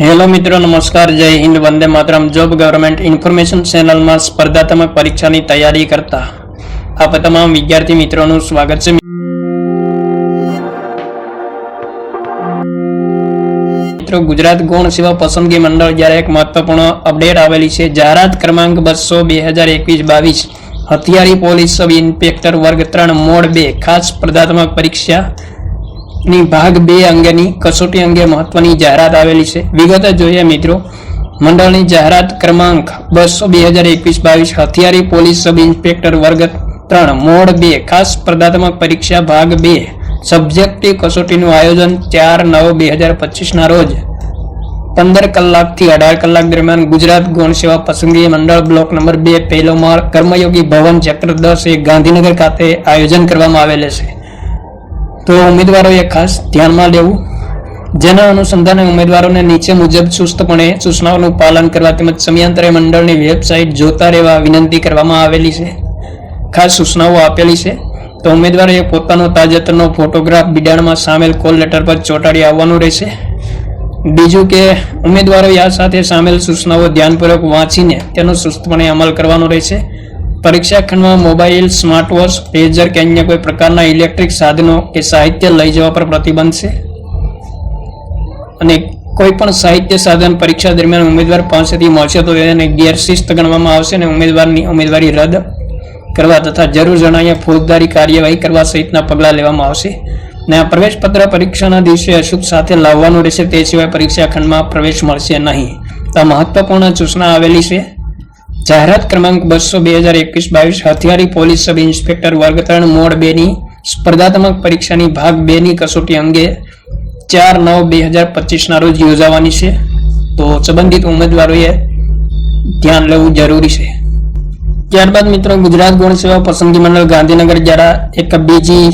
Hello મિત્રો, નમસ્કાર, જય હિન્દ, વંદે માતરમ. જોબ ગવર્મેન્ટ ઇન્ફોર્મેશન ચેનલમાં સ્પર્ધાત્મક પરીક્ષાની તૈયારી કરતા આપ તમામ વિદ્યાર્થી મિત્રોનું સ્વાગત છે. ગુજરાત ગૌણ સેવા પસંદગી મંડળ જ્યારે એક મહત્વપૂર્ણ અપડેટ આવેલી છે. જાહેરાત ક્રમાંક બસો બે હજાર એકવીસ બાવીસ. હથિયારી પોલીસ સબ ઇન્સ્પેક્ટર વર્ગ ત્રણ, મોડ બે. ખાસ સ્પર્ધાત્મક પરીક્ષા ની ભાગ બે અંગેની કસોટી અંગે મહત્વની જાહેરાત આવેલી છે. વિગત જોઈએ મિત્રો. મંડળની જાહેરાત ક્રમાંક બસો બે હજાર એકવીસ બાવીસ હથિયારી પોલીસ સબ ઇન્સ્પેક્ટર વર્ગ ત્રણ મોડ બે ખાસ સ્પર્ધાત્મક પરીક્ષા ભાગ બે સબ્જેક્ટિવ કસોટીનું આયોજન ચાર નવ બે હજાર પચીસના રોજ પંદર કલાકથી અઢાર કલાક દરમિયાન ગુજરાત ગૌણ સેવા પસંદગી મંડળ બ્લોક નંબર બે પહેલો માળ કર્મયોગી ભવન ચક્ર દસ એ ગાંધીનગર ખાતે આયોજન કરવામાં આવેલ છે. તો ઉમેદવારોએ ખાસ ધ્યાનમાં લેવું. જેના અનુસંધાને ઉમેદવારોને નીચે મુજબ ચુસ્તપણે સૂચનાઓનું પાલન કરવા તેમજ સમયાંતરે મંડળની વેબસાઇટ જોતા રહેવા વિનંતી કરવામાં આવેલી છે. ખાસ સૂચનાઓ આપેલી છે. તો ઉમેદવારોએ પોતાનો તાજેતરનો ફોટોગ્રાફ બિડાણમાં સામેલ કોલ લેટર પર ચોંટાડી આવવાનું રહેશે. બીજું કે, ઉમેદવારોએ આ સાથે સામેલ સૂચનાઓ ધ્યાનપૂર્વક વાંચીને તેનો ચુસ્તપણે અમલ કરવાનો રહેશે. પરીક્ષા ખંડમાં મોબાઈલ સ્માર્ટ વોચ પેજર કે અન્ય કોઈ પ્રકારના ઇલેક્ટ્રિક સાધનો કે સાહિત્ય લઈ જવા પર પ્રતિબંધ છે? અને કોઈ પણ સાહિત્ય સાધન પરીક્ષા દરમિયાન ઉમેદવાર પાસેથી મળશે તો તેને ગેરશિસ્ત ગણવામાં આવશે અને ઉમેદવારની ઉમેદવારી રદ કરવા તથા જરૂર જણાયા ફોજદારી કાર્યવાહી કરવા સહિતના પગલાં લેવામાં આવશે. ને આ પ્રવેશપત્ર પરીક્ષાના દિવસે અશુભ સાથે લાવવાનું રહેશે તે સિવાય પરીક્ષા ખંડમાં પ્રવેશ મળશે નહીં. આ મહત્વપૂર્ણ સૂચના આવેલી છે. જાહેરાત ક્રમાંક બસો બે હજાર એકવીસ બાવીસ હથિયારી પોલીસ સબ ઇન્સ્પેક્ટર વર્ગ ત્રણ મોડ બે ની સ્પર્ધાત્મક પરીક્ષાની ભાગ બે ની કસોટી અંગે ચાર નવ બે હજાર પચીસના રોજ યોજાવાની છે. તો સંબંધિત ઉમેદવારોએ ધ્યાન લેવું જરૂરી છે. ત્યારબાદ મિત્રો ગુજરાત ગૌણ સેવા પસંદગી મંડળ ગાંધીનગર દ્વારા એક બીજી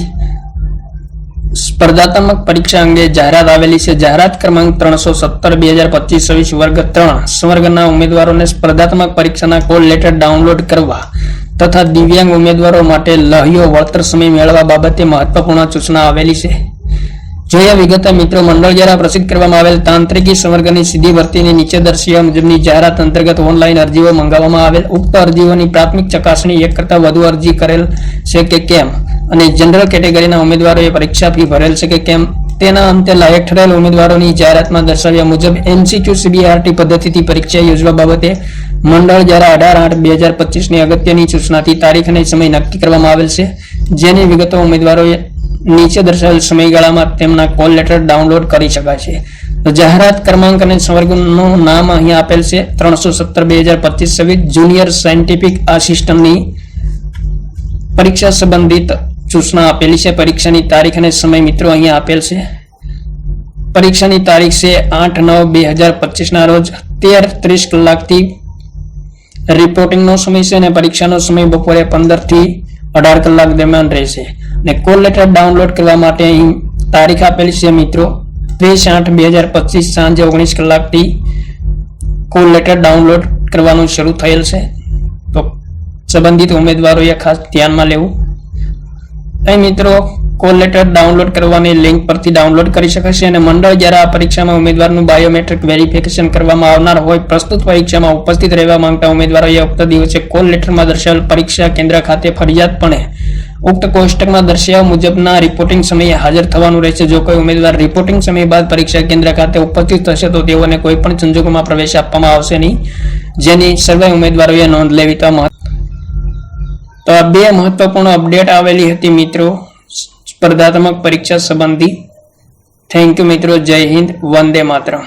સ્પર્ધાત્મક પરીક્ષા અંગે જાહેરાત આવેલી છે. જાહેરાત ક્રમાંક ત્રણસો સત્તર, બે હજાર પચીસ, છવ્વીસ, વર્ગ ત્રણ, સ્વર્ગના ઉમેદવારોને સ્પર્ધાત્મક પરીક્ષાના કોલ લેટર ડાઉનલોડ કરવા તથા દિવ્યાંગ ઉમેદવારો માટે લહ્યો વળતર સમય મેળવવા બાબતે મહત્વપૂર્ણ સૂચના આવેલી છે. જોયા વિગતે મિત્રો, મંડળ દ્વારા પ્રસિદ્ધ કરવામાં આવેલ તાંત્રિકી સંવર્ગની સીધી ભરતીની નીચે દર્શાવ્યા મુજબની જાહેરાત અંતર્ગત ઓનલાઈન અરજીઓ મંગાવવામાં આવેલ. ઉક્ત અરજીઓની પ્રાથમિક ચકાસણી એક કરતાં વધુ અરજી કરેલ છે કે કેમ? અને જનરલ કેટેગરીના ઉમેદવારોએ પરીક્ષા ફી ભરેલ છે કે કેમ? તેના અંતે લાયક ઠરેલ ઉમેદવારોની જાહેરાતમાં દર્શાવ્યા મુજબ એમસીક્યુ સીબીઆરટી પદ્ધતિથી પરીક્ષા યોજવા બાબતે મંડળ દ્વારા અઢાર આઠ બે હજાર પચીસની અગત્યની સૂચનાથી તારીખ અને સમય નક્કી કરવામાં આવેલ છે. જેની વિગતો ઉમેદવારોએ નીચે દર્શાવેલ સમયગાળામાં તેમના કોલ લેટર ડાઉનલોડ કરી શકાય છે. જાહેરાત ક્રમાંક અને સંવર્ગનું નામ અહીં આપેલ છે. ત્રણસો સત્તર, બે હજાર પચીસ, છવ્વીસ, જુનિયર સાયન્ટિફિક આસિસ્ટન્ટની પરીક્ષા સંબંધિત સૂચના આપેલી છે. પરીક્ષાની તારીખ અને સમય મિત્રો અહીંયા આપેલ છે. પરીક્ષાની તારીખ છે આઠ નવ બે હજાર પચીસના રોજ તેર ત્રીસ કલાકથી રિપોર્ટિંગનો સમય છે અને પરીક્ષાનો સમય બપોરે પંદરથી અઢાર કલાક દરમિયાન રહેશે. ને કોલ લેટર ડાઉનલોડ કરવા માટે અહીં તારીખ આપેલી છે મિત્રો. ત્રીસ આઠ બે હજાર પચીસ સાંજે ઓગણીસ કલાકથી કોલ લેટર ડાઉનલોડ કરવાનું શરૂ થયેલ છે. તો સંબંધિત ઉમેદવારોએ ખાસ ધ્યાનમાં લેવું. અહીં મિત્રો કોલ લેટર ડાઉનલોડ કરવાની લિંક પરથી ડાઉનલોડ કરી શકાશે અને મંડળ જ્યારે આ પરીક્ષામાં ઉમેદવારનું બાયોમેટ્રિક વેરિફિકેશન કરવામાં આવનાર હોય, પ્રસ્તુત પરીક્ષામાં ઉપસ્થિત રહેવા માંગતા ઉમેદવારોએ ઉક્ત દિવસે કોલ લેટરમાં દર્શાવેલ પરીક્ષા કેન્દ્ર ખાતે ફરજિયાતપણે ઉક્ત કોષ્ટકમાં દર્શાવ્યા મુજબના રિપોર્ટિંગ સમયે હાજર થવાનું રહેશે. જો કોઈ ઉમેદવાર રિપોર્ટિંગ સમય બાદ પરીક્ષા કેન્દ્ર ખાતે ઉપસ્થિત થશે, તો તેઓને કોઈ પણ સંજોગોમાં પ્રવેશ આપવામાં આવશે નહીં. જેની સર્વે ઉમેદવારોએ નોંધ લેવી તો આ બે મહત્વપૂર્ણ અપડેટ આવેલી હતી મિત્રો. સ્પર્ધાત્મક પરીક્ષા સંબંધી. થેન્ક યુ મિત્રો. જય હિન્દ. વંદે માતરમ.